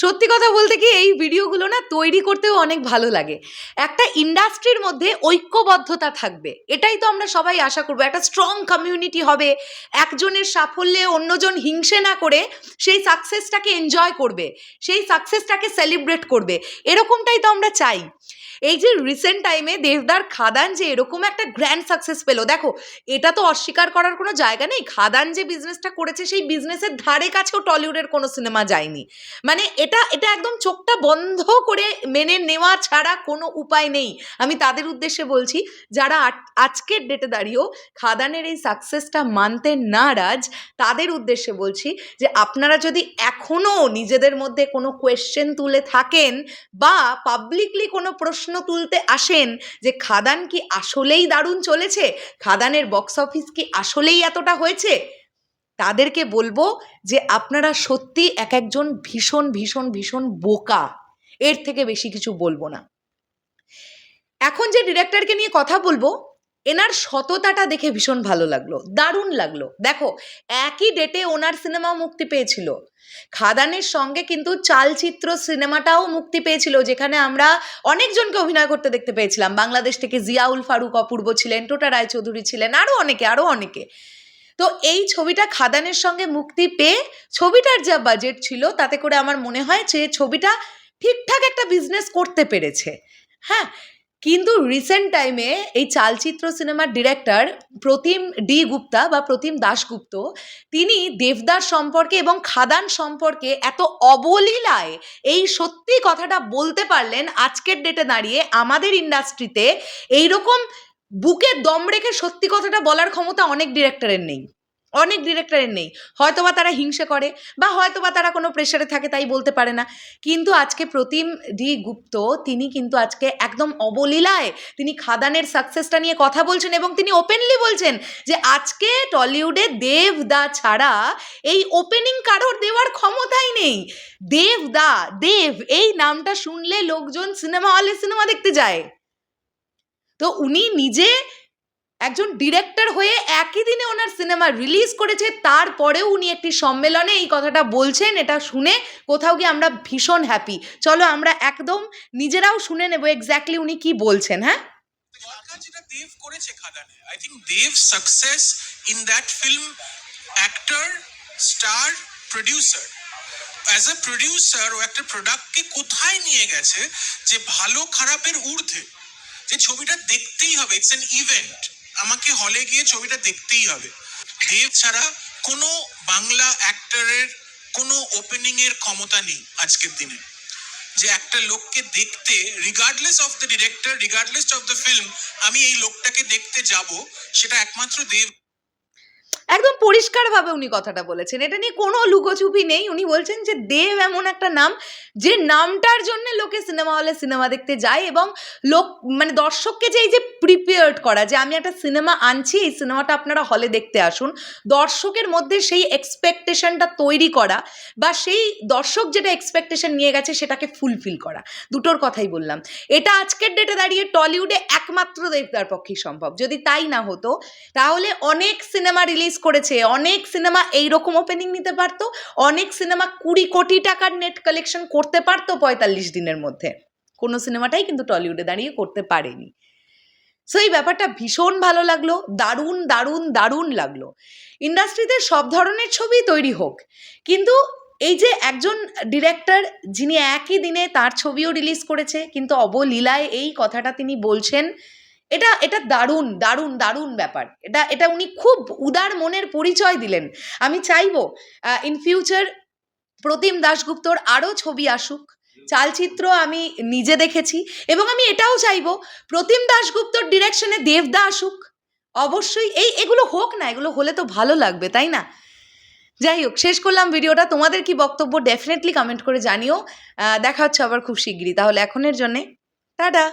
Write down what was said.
সত্যি কথা বলতে কি এই ভিডিওগুলো না তৈরি করতেও অনেক ভালো লাগে। একটা ইন্ডাস্ট্রির মধ্যে ঐক্যবদ্ধতা থাকবে, এটাই তো আমরা সবাই আশা করব। একটা স্ট্রং কমিউনিটি হবে, একজনের সাফল্যে অন্যজন হিংসে না করে সেই সাকসেসটাকে এনজয় করবে, সেই সাকসেসটাকে সেলিব্রেট করবে, এরকমটাই তো আমরা চাই। এই যে রিসেন্ট টাইমে দেবদার খাদান যে এরকম একটা গ্র্যান্ড সাকসেস পেল, দেখো, এটা তো অস্বীকার করার কোনো জায়গা নেই। খাদান যে বিজনেসটা করেছে, সেই বিজনেসের ধারে কাছেও টলিউডের কোনো সিনেমা যায়নি। মানে এটা এটা একদম চোখটা বন্ধ করে মেনে নেওয়া ছাড়া কোনো উপায় নেই। আমি তাদের উদ্দেশ্যে বলছি, যারা আজকের ডেটে দাঁড়িয়েও খাদানের এই সাকসেসটা মানতে নারাজ, তাদের উদ্দেশ্যে বলছি যে আপনারা যদি এখনও নিজেদের মধ্যে কোনো কোয়েশ্চেন তুলে থাকেন বা পাবলিকলি কোনো প্রশ্ন তুলতে আসেন যে খাদান কি আসলেই দারুণ চলেছে? খাদানের বক্স অফিস কি আসলেই এতটা হয়েছে? তাদেরকে বলব যে আপনারা সত্যি এক একজন ভীষণ ভীষণ ভীষণ বোকা। এর থেকে বেশি কিছু বলব না। এখন যে ডিরেক্টরকে নিয়ে কথা বলব এনার সততাটা দেখে ভীষণ ভালো লাগল, দারুণ লাগল। দেখো, একই ডেটে ওনার সিনেমা মুক্তি পেয়েছিল। খাদানের সঙ্গে কিন্তু চালচিত্র সিনেমাটাও মুক্তি পেয়েছিল, যেখানে আমরা অনেকজনকে অভিনয় করতে দেখতে পেয়েছিলাম। বাংলাদেশ থেকে জিয়াউল ফারুক অপূর্ব ছিলেন, টোটা রায়চৌধুরী ছিলেন আরও অনেকে আরও অনেকে। তো এই ছবিটা খাদানের সঙ্গে মুক্তি পেয়ে ছবিটার যা বাজেট ছিল, তাতে করে আমার মনে হয় যে ছবিটা ঠিকঠাক একটা বিজনেস করতে পেরেছে। হ্যাঁ কিন্তু রিসেন্ট টাইমে এই চালচিত্র সিনেমার ডিরেক্টর প্রতিম ডি গুপ্তা বা প্রতিম দাশগুপ্ত, তিনি দেবদাস সম্পর্কে এবং খাদান সম্পর্কে এত অবলীলায় এই সত্যি কথাটা বলতে পারলেন আজকের ডেটে দাঁড়িয়ে আমাদের ইন্ডাস্ট্রিতে এইরকম বুকে দম রেখে সত্যি কথাটা বলার ক্ষমতা অনেক ডিরেক্টরের নেই। অনেক ডিরেক্টরের নেই। হয়তোবা তারা হিংসে করে বা হয়তোবা তারা কোনো প্রেশারে থাকে তাই বলতে পারে না। কিন্তু আজকে প্রতিম ডি গুপ্ত, তিনি কিন্তু আজকে একদম অবলীলায় তিনি খাদানের সাকসেসটা নিয়ে কথা বলছেন এবং তিনি ওপেনলি বলছেন যে আজকে টলিউডে দেব দা ছাড়া এই ওপেনিং কারোর দেওয়ার ক্ষমতাই নেই। দেব দা দেব, এই নামটা শুনলে লোকজন সিনেমা হলে সিনেমা দেখতে যায়। তো উনি নিজে একজন ডিরেক্টর হয়ে একই দিনে ওনার সিনেমা রিলিজ করেছে, তারপরেও উনি একটি সম্মেলনে এই কথাটা বলছেন, এটা শুনে কোথাও গিয়ে আমরা ভীষণ হ্যাপি চলো আমরা একদম নিজেরাও শুনে নেব এক্স্যাক্টলি উনি কি বলছেন হ্যাঁ? দেব করেছে খাদানে I think Dev success in that film actor star producer as a producer ও একটা প্রোডাক্টকে কোথায় নিয়ে গেছে যে ভালো খারাপের ঊর্ধ্বে, যে ছবিটা দেখতেই হবে ইটস অ্যান ইভেন্ট আমাকে হলে গিয়ে ছবিটা দেখতেই হবে। দেব ছাড়া কোনো বাংলা অ্যাক্টরের কোনো ওপেনিং এর ক্ষমতা নেই আজকের দিনে। যে একটা লোককে দেখতে regardless of the director regardless of the film আমি এই লোকটাকে দেখতে যাব, সেটা একমাত্র দেব একদম পরিষ্কারভাবে উনি কথাটা বলেছেন। এটা নিয়ে কোনো লুকোচুপি নেই। উনি বলছেন যে, দেব এমন একটা নাম, যে নামটার জন্য লোকে সিনেমা হলে সিনেমা দেখতে যায় এবং লোক মানে দর্শককে যে এই যে প্রিপেয়ার্ড করা, যে আমি একটা সিনেমা আনছি, এই সিনেমাটা আপনারা হলে দেখতে আসুন। দর্শকের মধ্যে সেই এক্সপেকটেশনটা তৈরি করা বা সেই দর্শক যেটা এক্সপেকটেশন নিয়ে গেছে, সেটাকে ফুলফিল করা। দুটোর কথাই বললাম। এটা আজকের ডেটে দাঁড়িয়ে টলিউডে একমাত্র দেবদার পক্ষেই সম্ভব। যদি তাই না হতো, তাহলে অনেক সিনেমা রিলিজ করেছে। অনেক সিনেমা এইরকম ওপেনিং নিতে পারতো, অনেক সিনেমা কুড়ি কোটি টাকার নেট কালেকশন করতে পারতো পঁয়তাল্লিশ দিনের মধ্যে। কোনো সিনেমাটাই কিন্তু টলিউডে দাঁড়িয়ে করতে পারেনি। সো এই ব্যাপারটা ভীষণ ভালো লাগল, দারুণ দারুণ দারুণ লাগল। ইন্ডাস্ট্রিতে সব ধরনের ছবি তৈরি হোক, কিন্তু এই যে একজন ডিরেক্টর যিনি একই দিনে তার ছবিও রিলিজ করেছে, কিন্তু অবলীলায় এই কথাটা তিনি বলছেন এটা এটা দারুণ দারুণ দারুণ ব্যাপার। এটা এটা উনি খুব উদার মনের পরিচয় দিলেন। আমি চাইব ইন ফিউচার প্রতিম দাশগুপ্তর আরও ছবি আসুক। চালচিত্র আমি নিজে দেখেছি এবং আমি এটাও চাইব, প্রতিম দাশগুপ্তর ডিরেকশনে দেবদা আসুক। অবশ্যই এই, এগুলো হোক না, এগুলো হলে তো ভালো লাগবে, তাই না? যাই হোক, শেষ করলাম ভিডিওটা। তোমাদের কি বক্তব্য ডেফিনেটলি কমেন্ট করে জানিও। দেখা হচ্ছে আবার খুব শিগগিরই। তাহলে এখনের জন্যে, টাটা!